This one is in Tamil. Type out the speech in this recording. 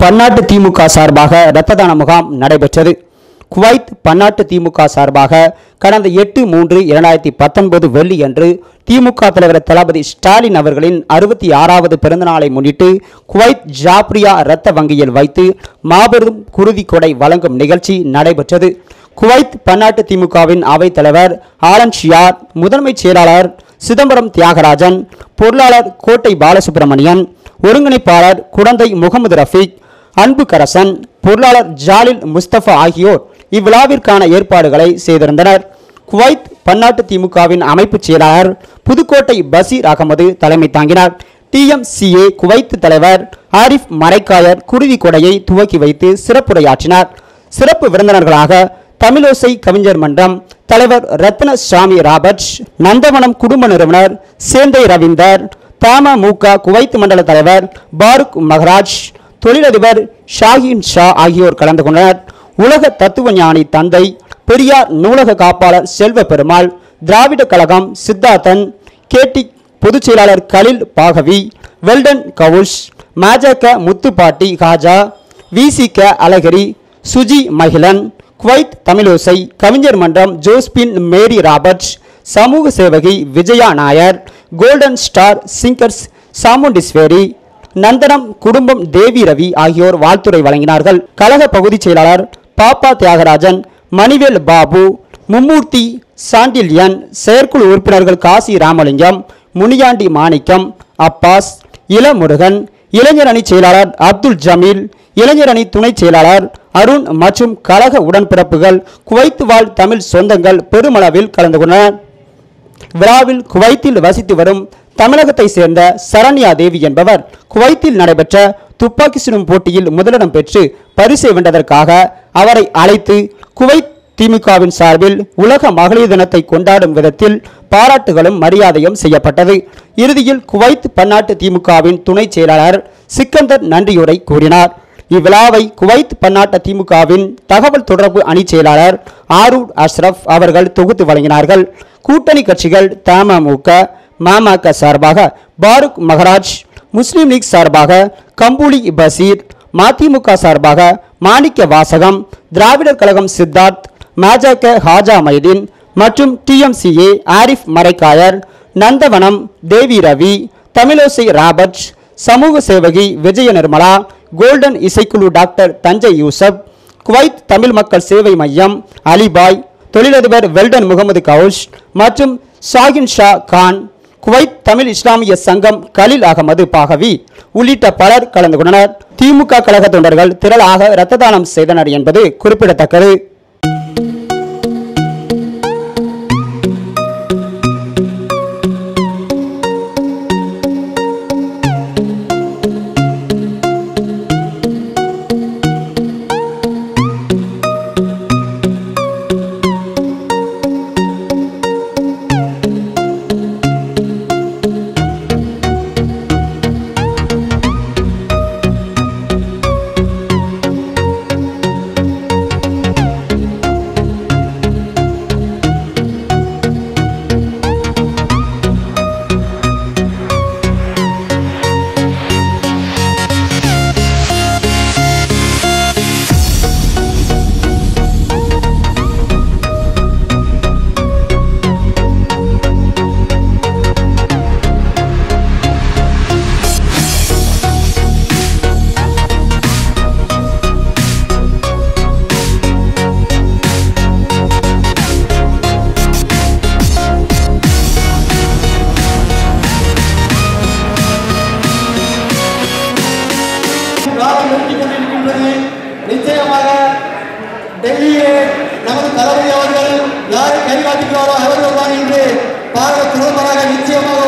பன்னாட்டு திமுக சார்பாக இரத்த தான முகாம் நடைபெற்றது. குவைத் பன்னாட்டு திமுக சார்பாக கடந்த எட்டு மூன்று இரண்டாயிரத்தி பத்தொன்பது வெள்ளி அன்று திமுக தலைவர் தளபதி ஸ்டாலின் அவர்களின் அறுபத்தி ஆறாவது பிறந்தநாளை முன்னிட்டு குவைத் ஜாப்ரியா இரத்த வங்கியில் வைத்து மாபெரும் குருதி கொடை வழங்கும் நிகழ்ச்சி நடைபெற்றது. குவைத் பன்னாட்டு திமுகவின் அவைத் தலைவர் ஆலன் ஷியார் முதன்மைச் செயலாளர் சிதம்பரம் தியாகராஜன் பொருளாளர் கோட்டை பாலசுப்பிரமணியன் ஒருங்கிணைப்பாளர் குழந்தை முகமது ரஃபீக் அன்புக்கரசன் பொருளாளர் ஜாலில் முஸ்தபா ஆகியோர் இவ்விழாவிற்கான ஏற்பாடுகளை செய்திருந்தனர். குவைத் பன்னாட்டு திமுகவின் அமைப்புச் செயலாளர் புதுக்கோட்டை பசீர் அகமது தலைமை தாங்கினார். டிஎம்சிஏ குவைத்து தலைவர் ஆரிஃப் மரைக்காயர் குருதி கொடையை துவக்கி வைத்து சிறப்புரையாற்றினார். சிறப்பு விருந்தினர்களாக தமிழோசை கவிஞர் மன்றம் தலைவர் ரத்ன சாமி ராபர்ட்ஸ் நந்தவனம் குடும்ப நிறுவனர் சேந்தை ரவீந்தர் தமமுக குவைத்து மண்டல தலைவர் பாருக் மகராஜ் தொழிலதிபர் ஷாஹின் ஷா ஆகியோர் கலந்து கொண்டனர். உலக தத்துவ ஞானி தந்தை பெரியார் நூலக காப்பாளர் செல்வ பெருமாள் திராவிட கழகம் சித்தார்த்தன் கேடி பொதுச் செயலாளர் கலில் பாகவி வெல்டன் கவுஷ் மாஜக முத்துப்பாட்டி காஜா விசிக அழகிரி சுஜி மகிழன் குவைத் தமிழோசை கவிஞர் மன்றம் ஜோஸ்பின் மேரி ராபர்ட்ஸ் சமூக சேவகி Vijaya Nair golden star singers Chamundeeswari Nandanam குடும்பம் தேவி ரவி ஆகியோர் வாழ்த்துரை வழங்கினார்கள். கழக பகுதிச் செயலாளர் பாப்பா தியாகராஜன் மணிவேல் பாபு மும்மூர்த்தி சாண்டில்யன் செயற்குழு உறுப்பினர்கள் காசி ராமலிங்கம் முனியாண்டி மாணிக்கம் அப்பாஸ் இளமுருகன் இளைஞர் அணி செயலாளர் அப்துல் ஜமீல் இளைஞர் அணி துணைச் செயலாளர் அருண் மற்றும் கழக உடன்பிறப்புகள் குவைத்து வாழ் தமிழ் சொந்தங்கள் பெருமளவில் கலந்து கொண்டனர். விழாவில் குவைத்தில் வசித்து வரும் தமிழகத்தை சேர்ந்த சரண்யா தேவி என்பவர் குவைத்தில் நடைபெற்ற துப்பாக்கி சுடும் போட்டியில் முதலிடம் பெற்று பரிசை வென்றதற்காக அவரை அழைத்து குவைத் திமுகவின் சார்பில் உலக மகளிர் தினத்தை கொண்டாடும் விதத்தில் பாராட்டுகளும் மரியாதையும் செய்யப்பட்டது. இறுதியில் குவைத் பன்னாட்டு திமுகவின் துணைச் செயலாளர் சிக்கந்தர் நன்றியுரை கூறினார். இவ்விழாவை குவைத் பன்னாட்டு திமுகவின் தகவல் தொடர்பு அணி செயலாளர் ஆரூர் அஷ்ரப் அவர்கள் தொகுத்து வழங்கினார்கள். கூட்டணி கட்சிகள் தமமுக மமக சார்பாக பாருக் மகராஜ் முஸ்லீம் லீக் சார்பாக கம்பூலி பசீர் மதிமுக சார்பாக மாணிக்க வாசகம் திராவிடர் கழகம் சித்தார்த் மஜக ஹாஜா மைதீன் மற்றும் டிஎம்சிஏ ஆரிஃப் மரைக்காயர் நந்தவனம் தேவி ரவி தமிழோசை ராபர்ட் சமூக சேவகி விஜய நிர்மலா கோல்டன் இசைக்குழு டாக்டர் தஞ்சை யூசப் குவைத் தமிழ் மக்கள் சேவை மையம் அலிபாய் தொழிலதிபர் வெல்டன் முகமது கவுஷ் மற்றும் ஷாகின் ஷா கான் குவைத் தமிழ் இஸ்லாமிய சங்கம் கலில் அகமது பாகவி உள்ளிட்ட பலர் கலந்து கொண்டனர். திமுக கழக தொண்டர்கள் திரளாக இரத்த தானம் செய்தனர் என்பது குறிப்பிடத்தக்கது. தளபதி அவர்கள் யாரை கைகாட்டுகிறாரோ அவர்கள் தான்